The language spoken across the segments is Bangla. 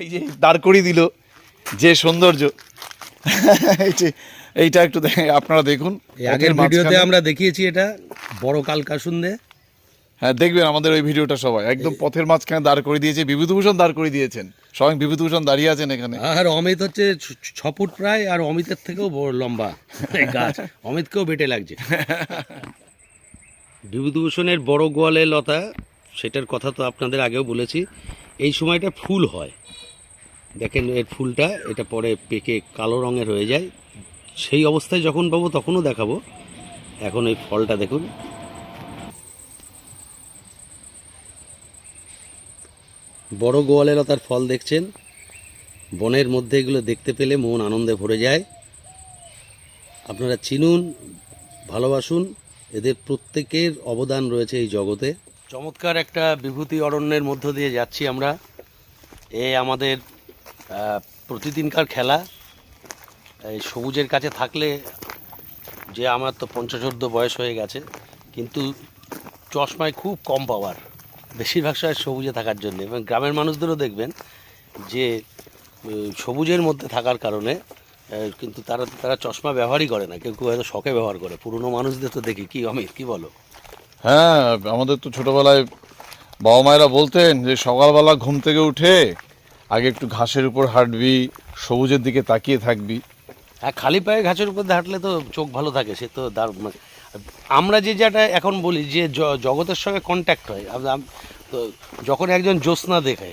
এই যে দাঁড় করিয়ে দিল যে সৌন্দর্য। এইটা একটু দেখে- আপনারা দেখুন। এই আগের ভিডিওতে আমরা দেখিয়েছি এটা বড় কালকাসুন্দে হ্যাঁ দেখবেন আমাদের ওই ভিডিওটা সবাই। একদম পথের মাঝখানে দাঁড় করে দিয়েছে। বিভূতিভূষণ দাঁড় করে দিয়েছেন। স্বয়ং বিভূতিভূষণ দাঁড়িয়ে আছেন এখানে। আর অমিত হচ্ছে ছ- ছ ফুট প্রায় আর অমিতের থেকেও বড় লম্বা গাছ। অমিতকেও বেটে লাগছে। বিভূতিভূষণের বড় গোয়ালে লতা সেটার কথা তো আপনাদের আগেও বলেছি। এই সময়টা ফুল হয়। দেখেন এর ফুলটা, এটা পরে পেকে কালো রঙের হয়ে যায়। সেই অবস্থায় যখন পাবো তখনও দেখাবো। এখন এই ফলটা দেখুন। বড় গোয়ালে লতার ফল দেখছেন। বনের মধ্যে এগুলো দেখতে পেলে মন আনন্দে ভরে যায়। আপনারা চিনুন, ভালোবাসুন, এদের প্রত্যেকের অবদান রয়েছে এই জগতে। চমৎকার একটা বিভূতি অরণ্যের মধ্য দিয়ে যাচ্ছি আমরা। এ আমাদের প্রতিদিনকার খেলা। এই সবুজের কাছে থাকলে যে আমার তো পঞ্চাশোর্ধ বয়স হয়ে গেছে, কিন্তু চশমায় খুব কম পাওয়ার। বেশিরভাগ সময় সবুজে থাকার জন্য। এবং গ্রামের মানুষদেরও দেখবেন যে সবুজের মধ্যে থাকার কারণে কিন্তু তারা তারা চশমা ব্যবহারই করে না। কেউ কেউ হয়তো শখে ব্যবহার করে। পুরনো মানুষদের তো দেখি। কি অমিত, কি বলো? হ্যাঁ আমাদের তো ছোটবেলায় বাবা মায়েরা বলতেন যে, সকালবেলা ঘুম থেকে উঠে আগে একটু ঘাসের উপর হাঁটবি, সবুজের দিকে তাকিয়ে থাকবি। হ্যাঁ খালি পায়ে ঘাসের উপর হাঁটলে তো চোখ ভালো থাকে, সে তো দারুণ মানে আমরা যে যেটা এখন বলি যে জগতের সঙ্গে কন্ট্যাক্ট হয় তো যখন একজন জ্যোৎস্না দেখে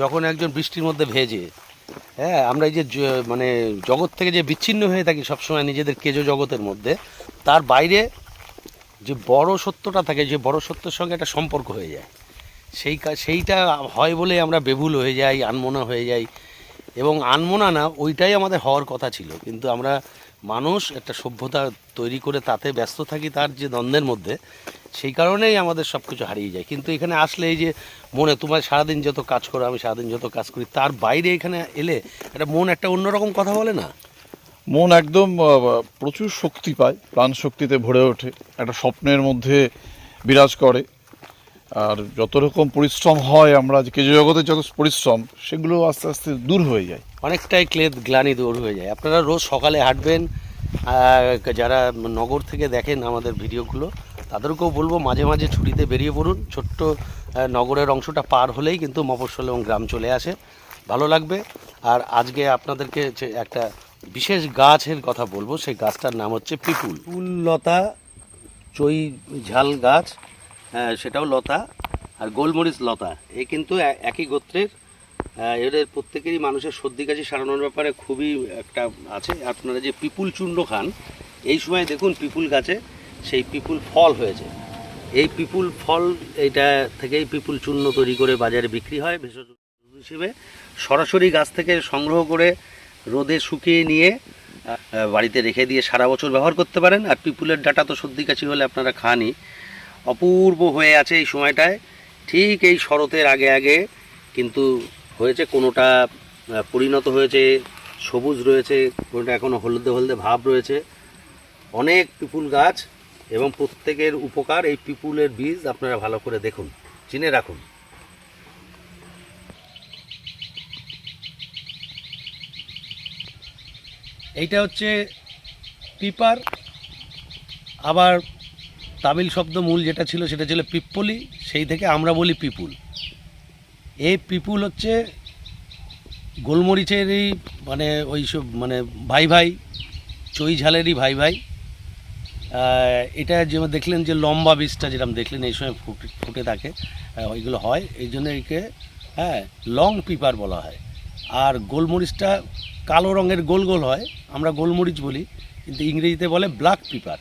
যখন একজন বৃষ্টির মধ্যে ভেজে হ্যাঁ আমরা এই যে মানে জগৎ থেকে যে বিচ্ছিন্ন হয়ে থাকি সবসময় নিজেদের কেজো জগতের মধ্যে, তার বাইরে যে বড় সত্যটা থাকে, যে বড় সত্যের সঙ্গে একটা সম্পর্ক হয়ে যায়। সেই সেইটা হয় বলে আমরা বেভুল হয়ে যাই, আনমনা হয়ে যাই। এবং আনমনা না, ওইটাই আমাদের হওয়ার কথা ছিল। কিন্তু আমরা মানুষ একটা সভ্যতা তৈরি করে তাতে ব্যস্ত থাকি তার যে দ্বন্দ্বের মধ্যে, সেই কারণেই আমাদের সব কিছু হারিয়ে যায়। কিন্তু এখানে আসলে এই যে মনে, তোমার সারাদিন যত কাজ করো, আমি সারাদিন যত কাজ করি, তার বাইরে এখানে এলে একটা মন একটা অন্যরকম কথা বলে না? মন একদম প্রচুর শক্তি পায়। প্রাণ শক্তিতে ভরে ওঠে। একটা স্বপ্নের মধ্যে বিরাজ করে। আর যত রকম পরিশ্রম হয় আমরা যে কেজো জগতের যত পরিশ্রম সেগুলো আস্তে আস্তে দূর হয়ে যায়। অনেকটাই ক্লেদ গ্লানি দূর হয়ে যায়। আপনারা রোজ সকালে হাঁটবেন যারা নগর থেকে দেখেন আমাদের ভিডিওগুলো তাদেরকেও বলব মাঝে মাঝে ছুটিতে বেরিয়ে পড়ুন। ছোট্ট নগরের অংশটা পার হলেই কিন্তু মফস্বল এবং গ্রাম চলে আসে। ভালো লাগবে। আর আজকে আপনাদেরকে যে একটা বিশেষ গাছের কথা বলব সেই গাছটার নাম হচ্ছে পিপুল। ফুল লতা চই ঝাল গাছ। সেটাও লতা আর গোলমরিচ লতা। এ কিন্তু একই গোত্রের। এদের প্রত্যেকেরই মানুষের সর্দি কাশি সারানোর ব্যাপারে খুবই একটা আছে। আপনারা যে পিপুল চূর্ণ খান, এই সময় দেখুন পিপুল গাছে সেই পিপুল ফল হয়েছে। এই পিপুল ফল, এইটা থেকেই পিপুল চূর্ণ তৈরি করে বাজারে বিক্রি হয় ভেষজ হিসেবে। সরাসরি গাছ থেকে সংগ্রহ করে রোদে শুকিয়ে নিয়ে বাড়িতে রেখে দিয়ে সারা বছর ব্যবহার করতে পারেন। আর পিপুলের ডাটা তো সর্দি কাশি হলে আপনারা খানই। অপূর্ব হয়ে আছে এই সময়টায়। ঠিক এই শরতের আগে আগে কিন্তু হয়েছে কোনোটা পরিণত হয়েছে, সবুজ রয়েছে, কোনোটা এখনও হলদে হলদে ভাব রয়েছে। অনেক পিপুল গাছ এবং প্রত্যেকের উপকার এই পিপুলের বীজ আপনারা ভালো করে দেখুন, চিনে রাখুন। এইটা হচ্ছে পিপার, আবার তামিল শব্দ মূল যেটা ছিল সেটা ছিল পিপ্পলি, সেই থেকে আমরা বলি পিপুল। এই পিপুল হচ্ছে গোলমরিচেরই মানে ওই সব মানে ভাই ভাই, চই ঝালেরই ভাই ভাই। এটা যে দেখলেন যে লম্বা বীজটা যেরকম দেখলেন এই সময় ফুটে ফুটে থাকে ওইগুলো হয়, এই জন্য একে হ্যাঁ লং পিপার বলা হয়। আর গোলমরিচটা কালো রঙের গোল গোল হয়, আমরা গোলমরিচ বলি, কিন্তু ইংরেজিতে বলে ব্ল্যাক পিপার।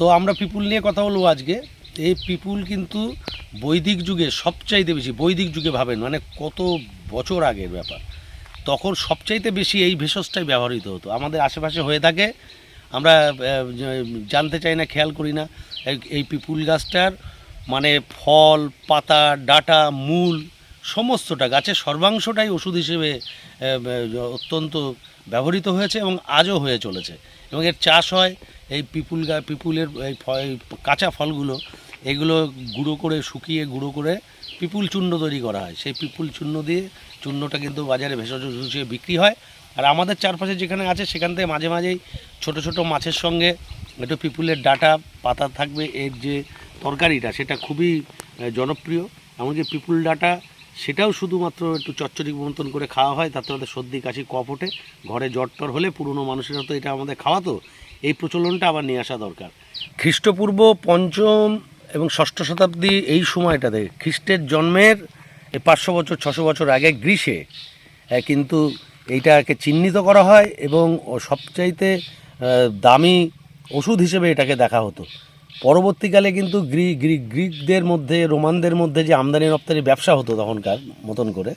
তো আমরা পিপুল নিয়ে কথা বলব আজকে। এই পিপুল কিন্তু বৈদিক যুগে সবচাইতে বেশি, বৈদিক যুগে ভাবেন মানে কত বছর আগের ব্যাপার। তখন সবচাইতে বেশি এই ভেষজটাই ব্যবহৃত হতো। আমাদের আশেপাশে হয়ে থাকে, আমরা জানতে চাই না, খেয়াল করি না, এই- পিপুল গাছটার মানে ফল, পাতা, ডাটা, মূল, সমস্তটা, গাছের সর্বাংশটাই ওষুধ হিসেবে অত্যন্ত ব্যবহৃত হয়েছে এবং আজও হয়ে চলেছে। এবং এর চাষ হয় এই পিপুল গা, পিপুলের এই কাঁচা ফলগুলো, এগুলো গুঁড়ো করে, শুকিয়ে গুঁড়ো করে পিপুল চূর্ণ তৈরি করা হয়। সেই পিপুল চূর্ণ দিয়ে চূর্ণটা কিন্তু বাজারে ভেষজ হিসেবে বিক্রি হয়। আর আমাদের চারপাশে যেখানে আছে, সেখান থেকে মাঝে মাঝেই ছোট ছোট মাছের সঙ্গে একটু পিপুলের ডাটা পাতা থাকবে। এর যে তরকারিটা, সেটা খুবই জনপ্রিয়। এমনকি পিপুল ডাটা, সেটাও শুধুমাত্র একটু চচ্চড়ি মতন করে খাওয়া হয়। তাতে আমাদের সর্দি, কাশি, কফ ওঠে। ঘরে জ্বর টর হলে পুরনো মানুষেরা তো এটা আমাদের খাওয়াতো। এই প্রচলনটা আবার নিয়ে আসা দরকার। খ্রিস্টপূর্ব পঞ্চম এবং ষষ্ঠ শতাব্দী এই সময়টাতে খ্রিস্টের জন্মের পাঁচশো বছর, ছশো বছর আগে গ্রীষে কিন্তু এইটাকে চিহ্নিত করা হয় এবং সবচাইতে দামি ওষুধ হিসেবে এটাকে দেখা হতো। পরবর্তীকালে কিন্তু গ্রিক গ্রিকদের মধ্যে, রোমানদের মধ্যে যে আমদানি রপ্তানি ব্যবসা হতো তখনকার মতন করে,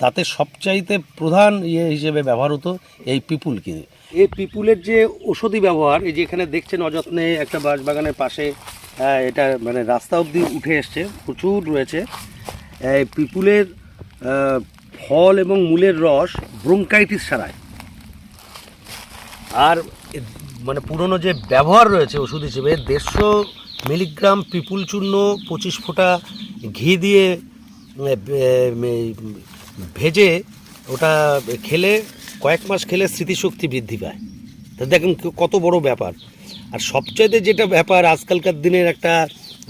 তাতে সবচাইতে প্রধান ইয়ে হিসেবে ব্যবহার হতো এই পিপুলকে। এই পিপুলের যে ওষুধি ব্যবহার এই যে এখানে দেখছেন অযত্নে একটা বাঁশবাগানের পাশে আহ, এটা মানে রাস্তা অবধি উঠে এসছে প্রচুর রয়েছে। পিপুলের ফল এবং মূলের রস ব্রোঙ্কাইটিস সারায় আর মানে পুরনো যে ব্যবহার রয়েছে ওষুধ হিসেবে দেড়শো মিলিগ্রাম পিপুল চূর্ণ পঁচিশ ফোঁটা ঘি দিয়ে ভেজে ওটা খেলে কয়েক মাস খেলে স্মৃতিশক্তি বৃদ্ধি পায়। তা দেখেন কত বড় ব্যাপার। আর সবচাইতে যেটা ব্যাপার, আজকালকার দিনের একটা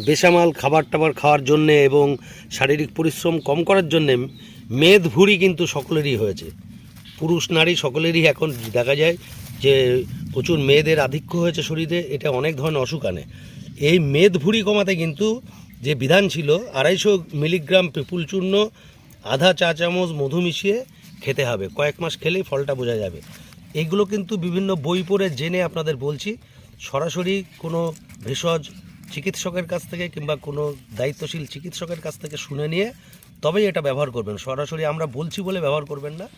বেসামাল খাবার টাবার খাওয়ার জন্যে এবং শারীরিক পরিশ্রম কম করার জন্যে মেদ ভুঁড়ি কিন্তু সকলেরই হয়েছে। পুরুষ, নারী সকলেরই এখন দেখা যায় যে প্রচুর মেয়েদের আধিক্য হয়েছে শরীরে, এটা অনেক ধরনের অসুখ আনে। এই মেদ ভুঁড়ি কমাতে কিন্তু যে বিধান ছিল, আড়াইশো মিলিগ্রাম পিপুল চূর্ণ, আধা চা চামচ মধু মিশিয়ে খেতে হবে। কয়েক মাস খেলেই ফলটা বোঝা যাবে। এইগুলো কিন্তু বিভিন্ন বই পড়ে জেনে আপনাদের বলছি, সরাসরি কোনো ভেষজ চিকিৎসকের কাছ থেকে কিংবা কোনো দায়িত্বশীল চিকিৎসকের কাছ থেকে শুনে নিয়ে তবেই এটা ব্যবহার করবেন। সরাসরি আমরা বলছি বলে ব্যবহার করবেন না।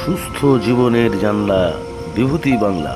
সুস্থ জীবনের জানলা বিভূতি বাংলা